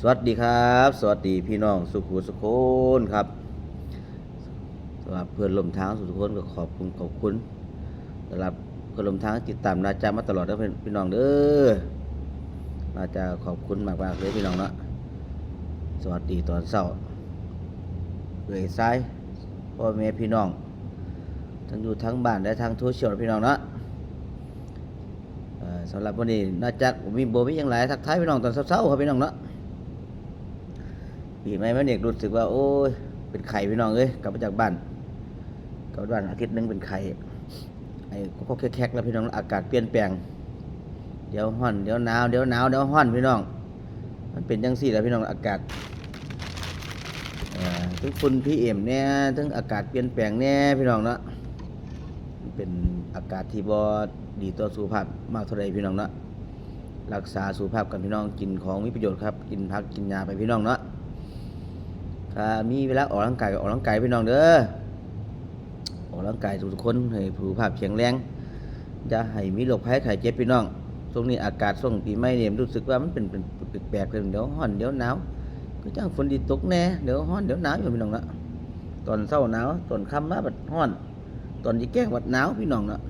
สวัสดีครับ สวัสดีพี่น้องสุขุสุขคนครับสำหรับเพื่อนลมทางสุขุสุขคนก็ขอบคุณขอบคุณสำหรับเพื่อนลมทางติดตามนาจามาตลอดนะเพื่อนพี่น้องเด้อนาจาขอบคุณมากมากเลยพี่น้องเนาะสวัสดีตอนเช้าเอ่ยซ้ายพ่อแม่พี่น้อง ทั้งอยู่ทั้งบ้านและทั้งโซเชียลพี่น้องเนาะสำหรับวันนี้นาจะมีโบมีอย่างไรทักทายพี่น้องตอนเช้าๆครับพี่น้องเนาะ ปีใหม่มาเด็กรู้สึกว่า โอ้ยเป็นไข่พี่น้องเอ้ยกลับมาจากบ้านกลับมาบ้านอาทิตย์นึงเป็นไข่ไอ้ก็แคกๆแล้วพี่น้องอากาศเปลี่ยนแปลง เดี๋ยวร้อนเดี๋ยวหนาวเดี๋ยวหนาวเดี๋ยวร้อนพี่น้อง มันเป็นจังสี่แล้วพี่น้องอากาศทั้งฝุ่นพี่เอ็มเนี่ยทั้งอากาศเปลี่ยนแปลงเนี่ยพี่น้องเนาะเป็นอากาศที่บ่ดีต่อสุขภาพมากเท่าไรพี่น้องเนาะรักษาสุขภาพกันพี่น้องกินของมีประโยชน์ครับ กินผักกินยาไปพี่น้องเนาะ ถ้ามีเวลาออกกำลังกายก็ออกกำลังกายพี่น้องเด้อออกกำลังกายทุกคนให้สุขภาพแข็งแรงจะให้มีโรคภัยไข้เจ็บพี่น้องช่วงนี้อากาศช่วงปีใหม่เนี่ยรู้สึกว่ามันเป็นเป็นแปลกๆเป็นเดี๋ยวร้อนเดี๋ยวหนาวก็จ้างฝนดีตกแน่เดี๋ยวร้อนเดี๋ยวหนาวอยู่พี่น้องเนาะตอนเช้าหนาวตอนค่ำมาบัดร้อน ตอนที่แก้งวัดหนาวพี่น้องเนาะ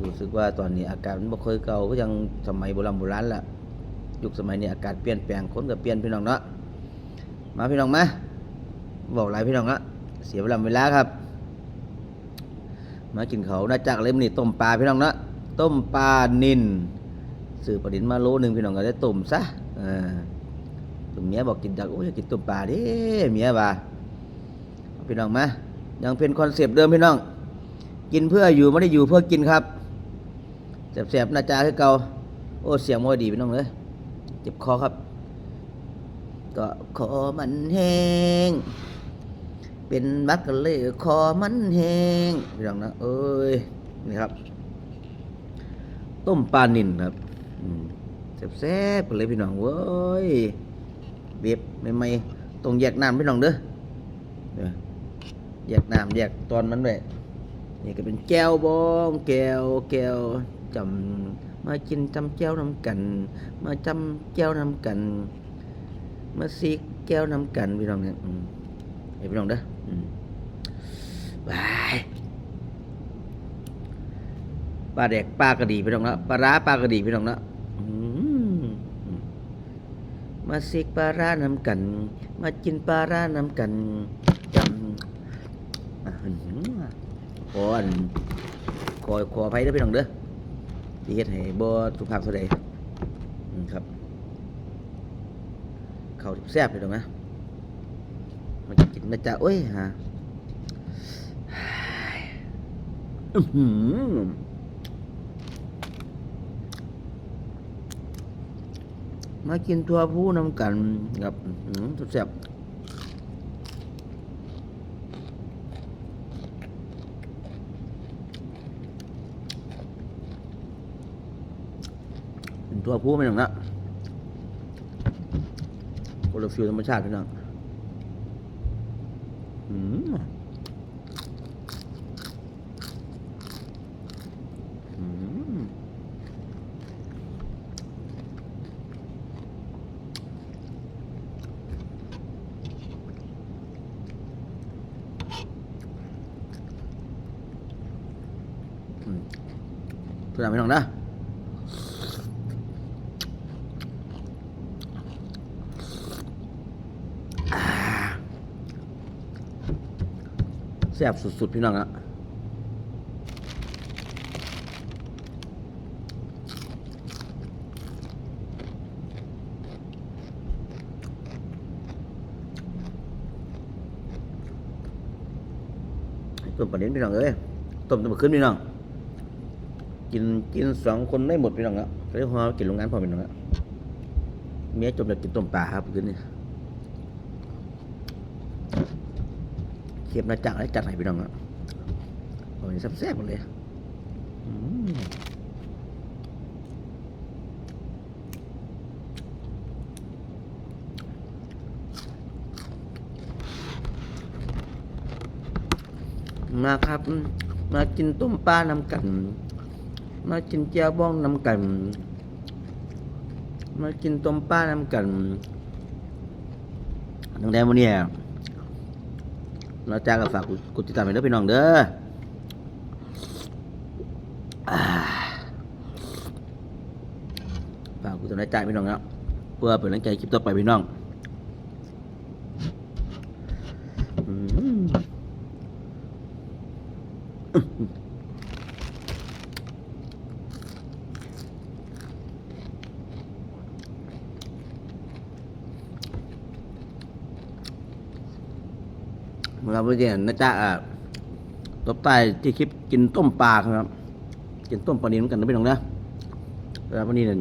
รู้สึกว่าตอนนี้อากาศมันบ่เคยเก่าก็ยังสมัยโบราณโบราณละ ยุคสมัยนี้อากาศเปลี่ยนแปลงคนก็เปลี่ยนพี่น้องเนาะมาพี่น้องมาบอกหลายพี่น้องเนาะเสียเวลาเวลาครับ มากินเขาวน่าจักเลยมื้อนี้ต้มปลาพี่น้องเนาะต้มปลานินซื้อปลาดินมาโลหนึ่งพี่น้องก็ได้ต้มซะตุ่มเมียบอกกินจักโอ้ยกินต้มปลาด้เมียว่าพี่น้องมายังเป็นคอนเซปต์เดิมพี่น้อง กินเพื่ออยู่ไม่ได้อยู่เพื่อกินครับแสบๆหน้าจาคือเกาโอ้เสียงมวยดีพี่น้องเลย เจ็บคอครับ ก็คอมันแห้ง เป็นบักกันเลยคอมันแห้งพี่น้องนะเอ้ยนี่ครับ ต้มปลานิ่นครับแซ่บๆกันเลยพี่น้องเว้ยเบียบใหม่ๆต้องแยกน้ำพี่น้องเด้อเด้อแยกน้ำแยกตอนมันด้วยนี่ก็เป็นแก้วบองแก้วแก้วจำ มากินจำแก้วน้ำกัน มาจำแก้วน้ำกัน มาซีกแก้วน้ำกันพี่น้องเนี่ยเห็นพี่น้องเด้ออืมบายปลาแดกปลากระดีพี่น้องเนะปลาร้าปลากระดีพี่น้องเนะมาซีกปลาร้าน้ำกัน มากินปลาร้าน้ำกันจำขอนขอขอภัยด้พี่น้องเด้อ ที่เฮ็ดให้บ่สุภาพเท่าใดอืมครับข้าวแซ่บพี่น้องนะมันจะกินนะจ๊ะโอ้ยฮะมากินทัวผู้นำกันกับอื้อหือสุดแซ่บ ตัวผู้ไม่หนังนะโคลฟิวธรรมชาติพี่น้องอืมอืมอืมตัวอย่างพี่น้องนะ แซ่บสุดๆ พี่น้องอะต้มปลาเด็นพี่น้องเอ้ยต้มต้มขึ้นพี่น้อง กินกินสองคนไม่หมดพี่น้องอะก็เลยพอกินโรงงานพอพี่น้องอะเมียจมอยากกินต้มปลาครับคืนนี้ เขียบหน้าจักรแล้จัดให้พี่น้องอะโอ้ยแซ่บๆหมดเลยมาครับ มากินต้มปลาน้ำกัน มากินแจ่วบ้องน้ำกัน มากินต้มปลาน้ำกันตั้งแต่วันนี้ เราจ้างกับฝากกดติดตามไปด้วยพี่น้องเด้อฝากกดติดตามจ่าพี่น้องนะเพื่อเป็นแรงใจคลิปต่อไปพี่น้องอืม เราไปเรียนนะจ๊ะอะตบใต้ที่คลิปกินต้มปลาครับ กินต้มปลานิ่มกันนะพี่น้องนะแล้ววันนี้เนี่ย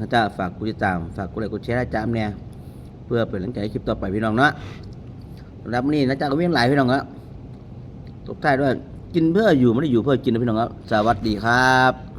นะจ๊ะฝากกดติดตามฝากกดไลค์กดแชร์นะจ๊ะเนี่ยเพื่อเป็นแรงใจคลิปต่อไปพี่น้องเนาะสำหรับวันนี้นะจ๊ะก็วียนหลายพี่น้องครับตบท้ด้วยกินเพื่ออยู่ไม่ได้อยู่เพื่อกินนะพี่น้องครับ สวัสดีครับ